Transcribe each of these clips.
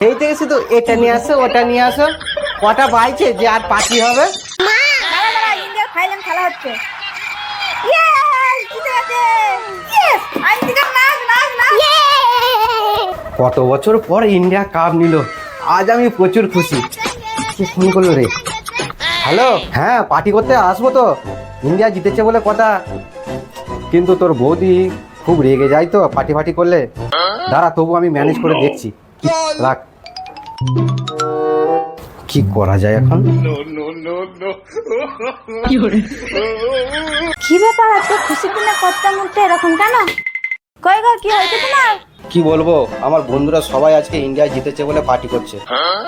এই থেকে শুধু এটা নিয়ে আসো ওটা নিয়ে আসো। কটা বাইছে যে আর পার্টি হবে? খেলা হচ্ছে। কত বছর পর ইন্ডিয়া কাপ নিল আজ আমি প্রচুর খুশি। কে ফোন করল রে? হ্যালো হ্যাঁ পার্টি করতে আসব তো। ইন্ডিয়া জিতেছে বলে কথা। কিন্তু তোর বৌদি খুব রেগে যায় তো পার্টি ফার্টি করলে দাঁড়া তবু আমি ম্যানেজ করে দেখছি। রাখ কি করা যায় এখন? কি ব্যাপার আজকে খুশির দিনে করতে মুহূর্তে এরকম কেন? কই গো কি হয়েছে তোমার? কি বলব আমার বন্ধুরা সবাই আজকে ইন্ডিয়া জিতেছে বলে পার্টি করছে।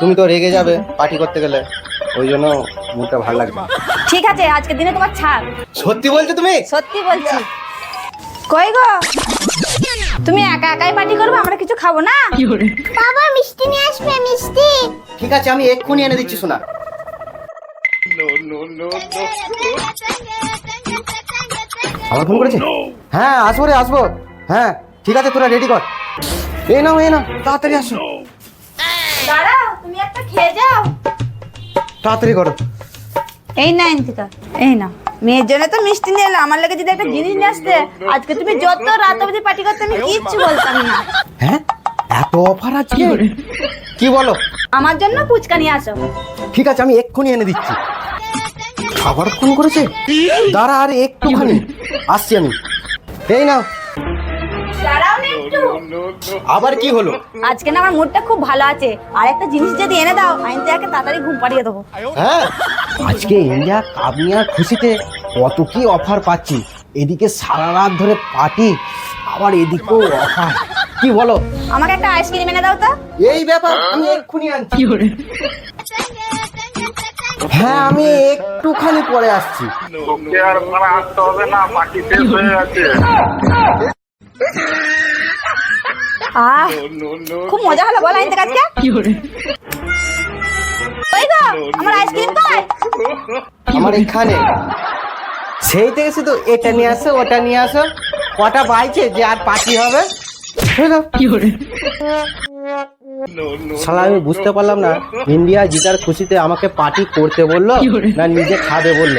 তুমি তো রেগে যাবে পার্টি করতে গেলে। ওই জন্য মুডটা ভালো লাগবে ঠিক আছে আজকে দিনে তোমার ছাড়। সত্যি বলছো তুমি? সত্যি বলছি। কই গো? তুমি একা একাই পার্টি করবে আমরা কিছু খাব না? মিষ্টি নিয়ে আসবে মিষ্টি। ঠিক আছে আমি এক্ষুনি এনে দিচ্ছি শোনা আমার ফোন করেছে? হ্যাঁ আসব রে আসব। হ্যাঁ ঠিক আছে তোরা রেডি কর। এই নাও এই নাও তাড়াতাড়ি আসো। দাঁড়াও তুমি একটা খেয়ে যাও। তাড়াতাড়ি করো। এই না ইন্তিকা এই না। মেয়ের জন্য তো মিষ্টি নিয়ে এলো আমার লাগে যদি একটা জিনিস নিয়ে আসতে আজকে তুমি যত রাত অবধি পার্টি করতে আমি কিচ্ছু বলতাম না। হ্যাঁ? এত অফার আছে? কি বলো? আমার জন্য ফুচকা নিয়ে আসো। ঠিক আছে আমি এক্ষুনি এনে দিচ্ছি। আবার ফোন করেছে? দাঁড়া আর একটুখানি। আসছি আমি। এই নাও। দাঁড়াও না একটু। আবার কি হলো? আজকে না আমার মুডটা খুব ভালো আছে। আর একটা জিনিস যদি এনে দাও আমি তো একে তাড়াতাড়ি ঘুম পাড়িয়ে দেবো। হ্যাঁ আজকে ইন্ডিয়া কাপ নেওয়ার খুশিতে কত কি অফার পাচ্ছি। এদিকে সারা রাত ধরে পার্টি আবার এদিকেও অফার কি বলো? আমাকে একটা আইসক্রিম এনে দাও তো। এই ব্যাপার আমি এক্ষুনি আনছি। হ্যাঁ আমি একটুখানি পরে আসছি। তোকে আর আসতে হবে না পাখি শেষ হয়ে আহ খুব মজা হলো বল আইনতে কাজকে। ওই গো আমার আইসক্রিম কই আমার এখানে। সেই থেকে শুধু এটা নিয়ে আসো ওটা নিয়ে আসো। কটা বাইছে যে আর পার্টি হবে? শালা আমি বুঝতে পারলাম না ইন্ডিয়া জিতার খুশিতে আমাকে পার্টি করতে বলল না নিজে খাবে বলল।